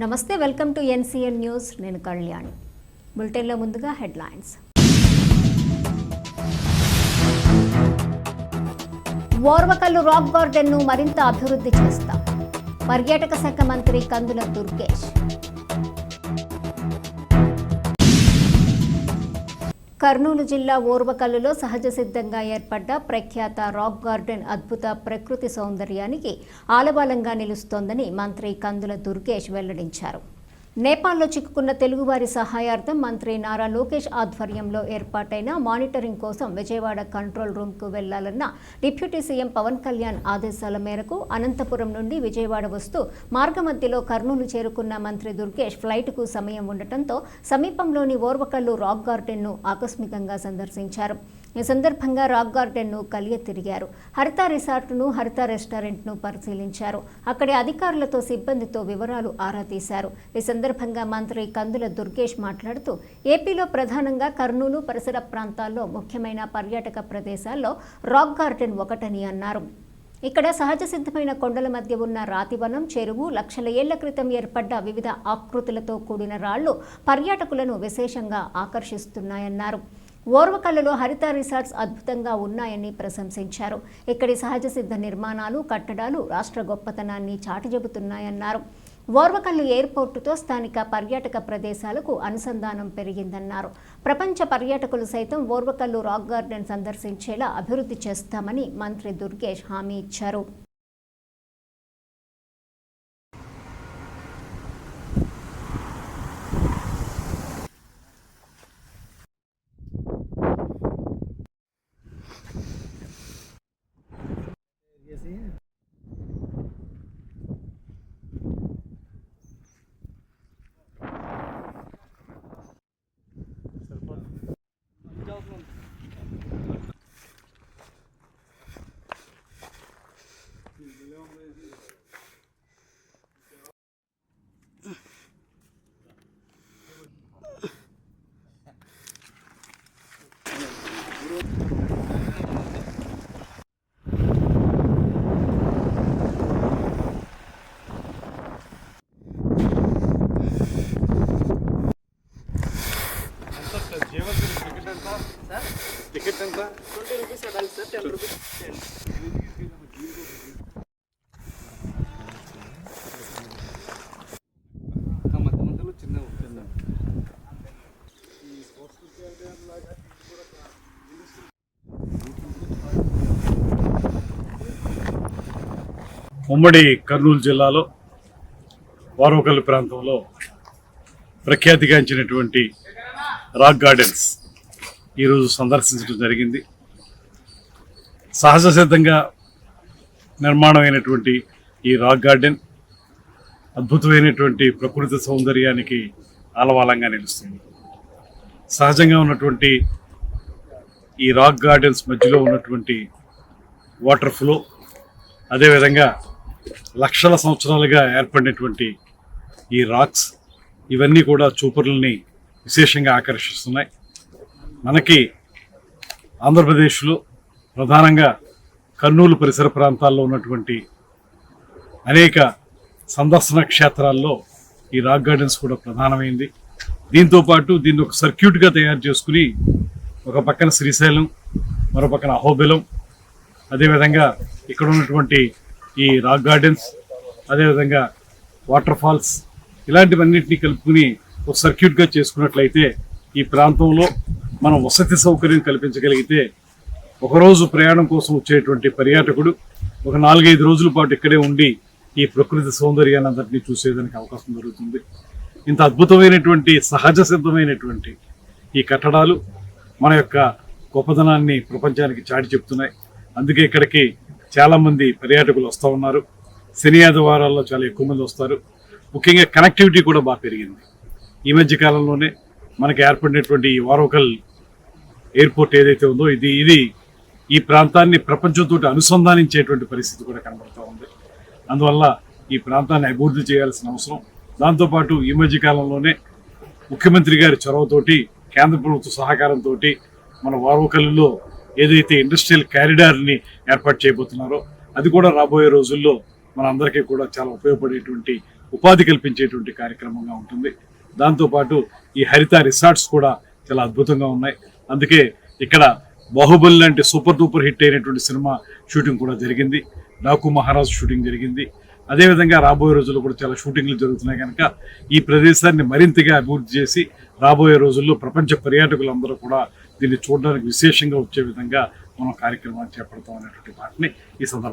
నమస్తే welcome to NCL news. నేను కళ్యాణి. బులెటిన్లో ముందుగా హెడ్లైన్స్. ఓర్వకల్లు రాక్ గార్డెన్ను మరింత అభివృద్ధి చేస్తాం. పర్యాటక శాఖ మంత్రి కందుల దుర్గేష్. కర్నూలు జిల్లా ఓర్వకల్లులో సహజ సిద్ధంగా ఏర్పడ్డ ప్రఖ్యాత రాక్ గార్డెన్ అద్భుత ప్రకృతి సౌందర్యానికి ఆలబాలంగా నిలుస్తోందని మంత్రి కందుల దుర్గేష్ వెల్లడించారు. నేపాల్లో చిక్కుకున్న తెలుగువారి సహాయార్థం మంత్రి నారా లోకేష్ ఆధ్వర్యంలో ఏర్పాటైన మానిటరింగ్ కోసం విజయవాడ కంట్రోల్ రూమ్కు వెళ్ళాలన్న డిప్యూటీ సీఎం పవన్ కళ్యాణ్ ఆదేశాల మేరకు అనంతపురం నుండి విజయవాడ వస్తూ మార్గమధ్యలో కర్నూలు చేరుకున్న మంత్రి దుర్గేష్ ఫ్లైట్కు సమయం ఉండటంతో సమీపంలోని ఓర్వకల్లు రాక్ గార్డెన్ను ఆకస్మికంగా సందర్శించారు. ఈ సందర్భంగా రాక్ గార్డెన్ను కలియ తిరిగారు. హరిత రిసార్ట్ను హరిత రెస్టారెంట్ను పరిశీలించారు. అక్కడి అధికారులతో సిబ్బందితో వివరాలు ఆరా తీశారు. ఈ సందర్భంగా మంత్రి కందుల దుర్గేష్ మాట్లాడుతూ ఏపీలో ప్రధానంగా కర్నూలు పరిసర ప్రాంతాల్లో ముఖ్యమైన పర్యాటక ప్రదేశాల్లో రాక్ గార్డెన్ ఒకటని అన్నారు. ఇక్కడ సహజ సిద్ధమైన కొండల మధ్య ఉన్న రాతివనం చెరువు లక్షల ఏళ్ళ క్రితం ఏర్పడ్డ వివిధ ఆకృతులతో కూడిన రాళ్ళు పర్యాటకులను విశేషంగా ఆకర్షిస్తున్నాయన్నారు. ఓర్వకల్లులో హరిత రిసార్ట్స్ అద్భుతంగా ఉన్నాయని ప్రశంసించారు. ఇక్కడి సహజ సిద్ధ నిర్మాణాలు కట్టడాలు రాష్ట్ర గొప్పతనాన్ని చాటి చెబుతున్నాయన్నారు ఓర్వకల్లు ఎయిర్పోర్టుతో స్థానిక పర్యాటక ప్రదేశాలకు అనుసంధానం పెరిగిందన్నారు. ప్రపంచ పర్యాటకులు సైతం ఓర్వకల్లు రాక్ గార్డెన్ సందర్శించేలా అభివృద్ధి చేస్తామని మంత్రి దుర్గేష్ హామీ ఇచ్చారు. టికెట్ ఎంత? Twenty rupees sir ten rupees. ఉమ్మడి కర్నూలు జిల్లాలో వారోకల్లి ప్రాంతంలో ప్రఖ్యాతిగాంచినటువంటి రాక్ గార్డెన్స్. ఈరోజు సందర్శించడం జరిగింది. సహజ సిద్ధంగా నిర్మాణమైనటువంటి ఈ రాక్ గార్డెన్ అద్భుతమైనటువంటి ప్రకృతి సౌందర్యానికి ఆలవాలంగా నిలుస్తుంది. సహజంగా ఉన్నటువంటి ఈ రాక్ గార్డెన్స్ మధ్యలో ఉన్నటువంటి వాటర్ ఫ్లో అదేవిధంగా లక్షల సంవత్సరాలుగా ఏర్పడినటువంటి ఈ రాక్స్ ఇవన్నీ కూడా చూపరులని విశేషంగా ఆకర్షిస్తున్నాయి. మనకి ఆంధ్రప్రదేశ్లో ప్రధానంగా కర్నూలు పరిసర ప్రాంతాల్లో ఉన్నటువంటి అనేక సందర్శన క్షేత్రాల్లో ఈ రాక్ గార్డెన్స్ కూడా ప్రధానమైంది. దీంతో పాటు దీన్ని ఒక సర్క్యూట్గా తయారు చేసుకుని ఒక పక్కన శ్రీశైలం మరో పక్కన అహోబిలం అదేవిధంగా ఇక్కడ ఉన్నటువంటి ఈ రాక్ గార్డెన్స్ అదేవిధంగా వాటర్ ఫాల్స్ ఇలాంటివన్నింటినీ కలుపుకుని ఒక సర్క్యూట్గా చేసుకున్నట్లయితే ఈ ప్రాంతంలో మనం వసతి సౌకర్యం కల్పించగలిగితే ఒకరోజు ప్రయాణం కోసం వచ్చేటువంటి పర్యాటకుడు ఒక నాలుగైదు రోజుల పాటు ఇక్కడే ఉండి ఈ ప్రకృతి సౌందర్యాన్ని అందరినీ చూసేదానికి అవకాశం దొరుకుతుంది. ఇంత అద్భుతమైనటువంటి సహజ సిద్ధమైనటువంటి ఈ కట్టడాలు మన యొక్క గొప్పతనాన్ని ప్రపంచానికి చాటి చెప్తున్నాయి. అందుకే ఇక్కడికి చాలామంది పర్యాటకులు వస్తూ ఉన్నారు. శని ఆదివారాల్లో చాలా ఎక్కువ మంది వస్తారు. ముఖ్యంగా కనెక్టివిటీ కూడా బాగా పెరిగింది. ఈ మధ్య కాలంలోనే మనకి ఏర్పడినటువంటి ఈ వారోకల్ ఎయిర్పోర్ట్ ఏదైతే ఉందో ఇది ఇది ఈ ప్రాంతాన్ని ప్రపంచంతో అనుసంధానించేటువంటి పరిస్థితి కూడా కనబడుతూ ఉంది. అందువల్ల ఈ ప్రాంతాన్ని అభివృద్ధి చేయాల్సిన అవసరం. దాంతోపాటు ఈ మధ్య కాలంలోనే ముఖ్యమంత్రి గారి చొరవతోటి కేంద్ర ప్రభుత్వ సహకారంతో మన వారోకల్లో ఏదైతే ఇండస్ట్రియల్ క్యారిడార్ని ఏర్పాటు చేయబోతున్నారో అది కూడా రాబోయే రోజుల్లో మన అందరికీ కూడా చాలా ఉపయోగపడేటువంటి ఉపాధి కల్పించేటువంటి కార్యక్రమంగా ఉంటుంది. దాంతోపాటు ఈ హరిత రిసార్ట్స్ కూడా చాలా అద్భుతంగా ఉన్నాయి. అందుకే ఇక్కడ బాహుబలి లాంటి సూపర్ డూపర్ హిట్ అయినటువంటి సినిమా షూటింగ్ కూడా జరిగింది. డాకు మహారాజ్ షూటింగ్ జరిగింది. అదేవిధంగా రాబోయే రోజుల్లో కూడా చాలా షూటింగ్లు జరుగుతున్నాయి కనుక ఈ ప్రదేశాన్ని మరింతగా అభివృద్ధి చేసి రాబోయే రోజుల్లో ప్రపంచ పర్యాటకులందరూ కూడా దీన్ని చూడడానికి విశేషంగా వచ్చే విధంగా మనం కార్యక్రమాన్ని చేపడతాం అనేటువంటి మాటని ఈ సందర్భంగా